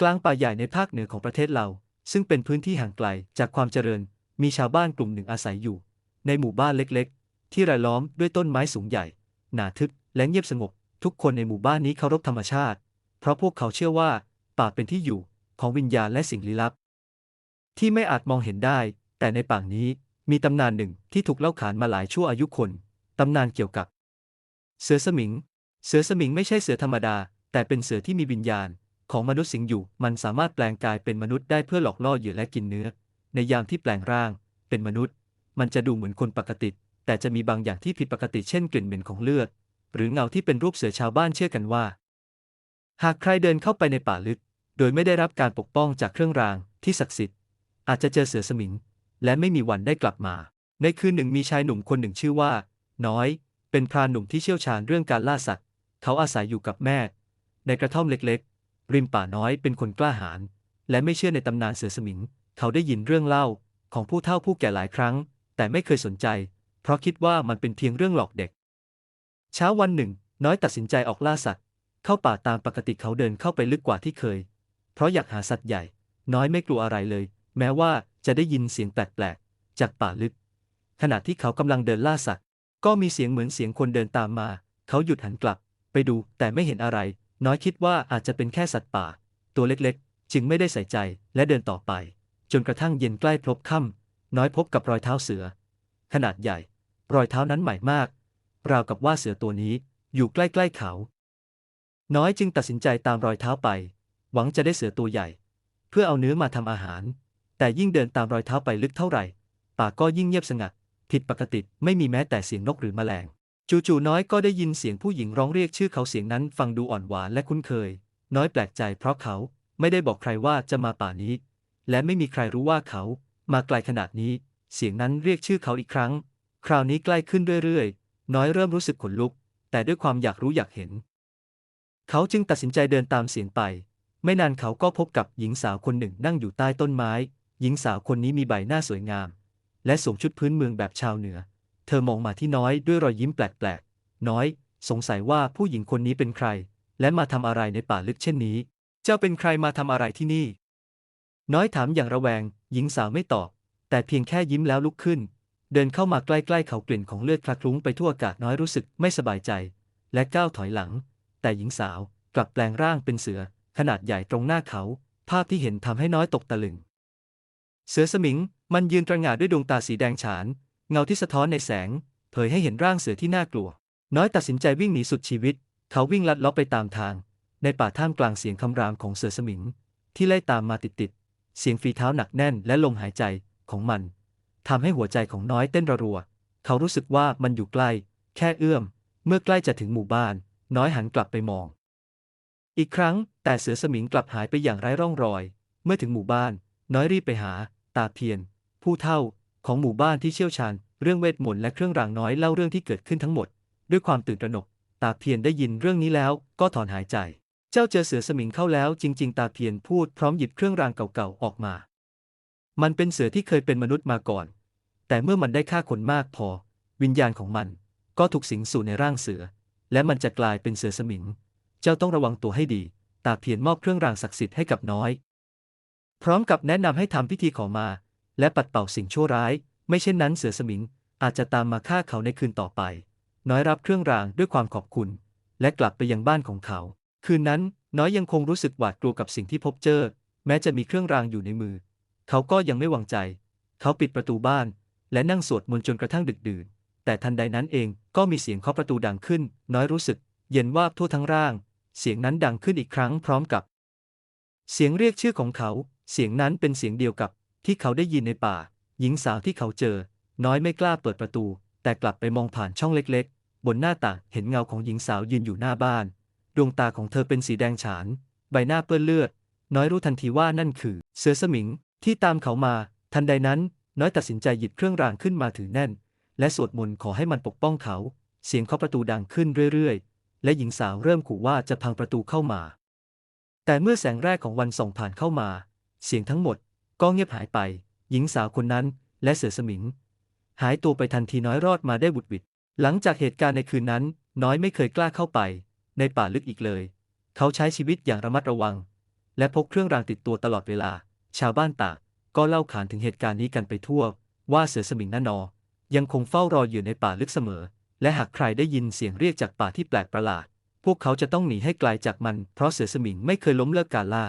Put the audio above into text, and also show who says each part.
Speaker 1: กลางป่าใหญ่ในภาคเหนือของประเทศเรา ซึ่งเป็นพื้นที่ห่างไกลจากความเจริญ มีชาวบ้านกลุ่มหนึ่งอาศัยอยู่ ในหมู่บ้านเล็กๆ ที่รายล้อมด้วยต้นไม้สูงใหญ่ หนาทึบและเงียบสงบ ทุกคนในหมู่บ้านนี้เคารพธรรมชาติ เพราะพวกเขาเชื่อว่า ป่าเป็นที่อยู่ของวิญญาณและสิ่งลี้ลับ ที่ไม่อาจมองเห็นได้ แต่ในป่านี้มีตำนานหนึ่งที่ถูกเล่าขานมาหลายชั่วอายุคน ตำนานเกี่ยวกับ เสือสมิง เสือสมิงไม่ใช่เสือธรรมดา แต่เป็นเสือที่มีวิญญาณ ของมนุษย์สิงอยู่ มันสามารถแปลงกายเป็นมนุษย์ได้เพื่อหลอกล่อเหยื่อและกินเนื้อ ในยามที่แปลงร่าง เป็นมนุษย์ มันจะดูเหมือนคนปกติ แต่จะมีบางอย่างที่ผิดปกติเช่นกลิ่นเหม็นของเลือด หรือเงาที่เป็นรูปเสือชาวบ้านเชื่อกันว่า หากใครเดินเข้าไปในป่าลึก โดยไม่ได้รับการปกป้องจากเครื่องรางที่ศักดิ์สิทธิ์ อาจจะเจอเสือสมิง และไม่มีวันได้กลับมา ในคืนหนึ่งมีชายหนุ่มคนหนึ่งชื่อว่า น้อย เป็นพรานหนุ่มที่เชี่ยวชาญเรื่องการล่าสัตว์ เขาอาศัยอยู่กับแม่ ในกระท่อมเล็ก ริมป่าน้อยเป็นคนกล้าหาญและไม่เชื่อในตำนานเสือสมิง เขาได้ยินเรื่องเล่าของผู้เฒ่าผู้แก่หลายครั้ง แต่ไม่เคยสนใจ เพราะคิดว่ามันเป็นเพียงเรื่องหลอกเด็ก เช้าวันหนึ่ง น้อยตัดสินใจออกล่าสัตว์ เข้าป่าตามปกติเขาเดินเข้าไปลึกกว่าที่เคย เพราะอยากหาสัตว์ใหญ่ น้อยไม่กลัวอะไรเลย แม้ว่าจะได้ยินเสียงแปลกๆจากป่าลึก ขณะที่เขากำลังเดินล่าสัตว์ ก็มีเสียงเหมือนเสียงคนเดินตามมา เขาหยุดหันกลับ ไปดูแต่ไม่เห็นอะไร น้อยคิดว่าอาจจะเป็นแค่สัตว์ป่า ตัวเล็กๆ จึงไม่ได้ใส่ใจและเดินต่อไป จนกระทั่งเย็นใกล้พลบค่ำน้อยพบกับรอยเท้าเสือ ขนาดใหญ่ รอยเท้านั้นใหม่มาก ราวกับว่าเสือตัวนี้อยู่ใกล้ๆเขา น้อยจึงตัดสินใจตามรอยเท้าไป หวังจะได้เสือตัวใหญ่ เพื่อเอาเนื้อมาทำอาหาร แต่ยิ่งเดินตามรอยเท้าไปลึกเท่าไหร่ ป่าก็ยิ่งเงียบสงัด ผิดปกติไม่มีแม้แต่เสียงนกหรือแมลง จู่ๆน้อยก็ได้ยินเสียงผู้หญิงร้องเรียกชื่อเขาเสียงนั้นฟังดูอ่อนหวานและคุ้นเคย น้อยแปลกใจเพราะเขาไม่ได้บอกใครว่าจะมาป่านี้ และไม่มีใครรู้ว่าเขามาไกลขนาดนี้ เสียงนั้นเรียกชื่อเขาอีกครั้ง คราวนี้ใกล้ขึ้นเรื่อยๆ น้อยเริ่มรู้สึกขนลุก แต่ด้วยความอยากรู้อยากเห็น เขาจึงตัดสินใจเดินตามเสียงไป ไม่นานเขาก็พบกับหญิงสาวคนหนึ่งนั่งอยู่ใต้ต้นไม้ หญิงสาวคนนี้มีใบหน้าสวยงาม และสวมชุดพื้นเมืองแบบชาวเหนือ ธอมองมาที่น้อยด้วยรอยยิ้มแปลกๆ น้อย สงสัยว่าผู้หญิงคนนี้เป็นใคร และมาทำอะไรในป่าลึกเช่นนี้ เจ้าเป็นใครมาทำอะไรที่นี่ น้อยถามอย่างระแวง หญิงสาวไม่ตอบ แต่เพียงแค่ยิ้มแล้วลุกขึ้น เดินเข้ามาใกล้ๆเขากลิ่นของเลือดคละคลุ้งไปทั่วอากาศน้อยรู้สึกไม่สบายใจ และก้าวถอยหลัง แต่หญิงสาวกลับแปลงร่างเป็นเสือ ขนาดใหญ่ตรงหน้าเขา ภาพที่เห็นทำให้น้อยตกตะลึง เสือสมิง มันยืนตระหง่าด้วยดวงตาสีแดงฉาน เงาที่สะท้อนในแสง เผยให้เห็นร่างเสือที่น่ากลัว น้อยตัดสินใจวิ่งหนีสุดชีวิต เขาวิ่งลัดเลาะไปตามทาง ในป่าท่ามกลางเสียงคำรามของเสือสมิง ที่ไล่ตามมาติดๆเสียงฝีเท้าหนักแน่นและลมหายใจของมันทำให้หัวใจของน้อยเต้นรัว เขารู้สึกว่ามันอยู่ใกล้ แค่เอื้อม เมื่อใกล้จะถึงหมู่บ้าน น้อยหันกลับไปมอง อีกครั้ง แต่เสือสมิงกลับหายไปอย่างไร้ร่องรอย เมื่อถึงหมู่บ้าน น้อยรีบไปหา ตาเพียน ผู้เฒ่า ของหมู่บ้านที่เชี่ยวชาญ เรื่องเวทมนต์และเครื่องรางน้อยเล่าเรื่องที่เกิดขึ้นทั้งหมด ด้วยความตื่นตระหนก ตาเพียนได้ยินเรื่องนี้แล้วก็ถอนหายใจ เจ้าเจอเสือสมิงเข้าแล้ว จริง ๆ ตาเพียนพูดพร้อมหยิบเครื่องรางเก่าๆออกมา มันเป็นเสือที่เคยเป็นมนุษย์มาก่อน แต่เมื่อมันได้ฆ่าคนมากพอ วิญญาณของมัน ก็ถูกสิงสู่ในร่างเสือ และมันจะกลายเป็นเสือสมิง เจ้าต้องระวังตัวให้ดี ตาเพียนมอบเครื่องรางศักดิ์สิทธิ์ให้กับน้อย พร้อมกับแนะนำให้ทำพิธีขอมา และปัดเป่าสิ่งชั่วร้าย ไม่เช่นนั้นเสือสมิงอาจจะตามมาฆ่าเขาในคืนต่อไป น้อยรับเครื่องรางด้วยความขอบคุณ และกลับไปยังบ้านของเขา คืนนั้นน้อยยังคงรู้สึกหวาดกลัวกับสิ่งที่พบเจอ แม้จะมีเครื่องรางอยู่ในมือ เขาก็ยังไม่วางใจ เขาปิดประตูบ้าน และนั่งสวดมนต์จนกระทั่งดึกดื่น แต่ทันใดนั้นเองก็มีเสียงเคาะประตูดังขึ้น น้อยรู้สึก เย็นวาบทั่วทั้งร่าง เสียงนั้นดังขึ้นอีกครั้งพร้อมกับ เสียงเรียกชื่อของเขา เสียงนั้นเป็นเสียงเดียวกับ ที่เขาได้ยินในป่า หญิงสาวที่เขาเจอ น้อยไม่กล้าเปิดประตู แต่กลับไปมองผ่านช่องเล็กๆ บนหน้าต่างเห็นเงาของหญิงสาวยืนอยู่หน้าบ้าน ดวงตาของเธอเป็นสีแดงฉาน ใบหน้าเปื้อนเลือด น้อยรู้ทันทีว่านั่นคือ เสือสมิงที่ตามเขามา ทันใดนั้น น้อยตัดสินใจหยิบเครื่องรางขึ้นมาถือแน่น และสวดมนต์ขอให้มันปกป้องเขา เสียงเคาะประตูดังขึ้นเรื่อยๆ และหญิงสาวเริ่มขู่ว่าจะพังประตูเข้ามา แต่เมื่อแสงแรกของวันส่องผ่านเข้ามา เสียงทั้งหมด ก็เงียบหายไป หญิงสาวคนนั้นและเสือสมิง หายตัวไปทันทีน้อยรอดมาได้บุดวิด หลังจากเหตุการณ์ในคืนนั้น น้อยไม่เคยกล้าเข้าไป ในป่าลึกอีกเลย เขาใช้ชีวิตอย่างระมัดระวัง และพกเครื่องรางติดตัวตลอดเวลา ชาวบ้านตางก็เล่าขานถึงเหตุการณ์นี้กันไปทั่ว ว่าเสือสมิงนั่นนอ ยังคงเฝ้ารออยู่ในป่าลึกเสมอ และหากใครได้ยินเสียงเรียกจากป่าที่แปลกประหลาด พวกเขาจะต้องหนีให้ไกลจากมัน เพราะเสือสมิงไม่เคยล้มเลิกการล่า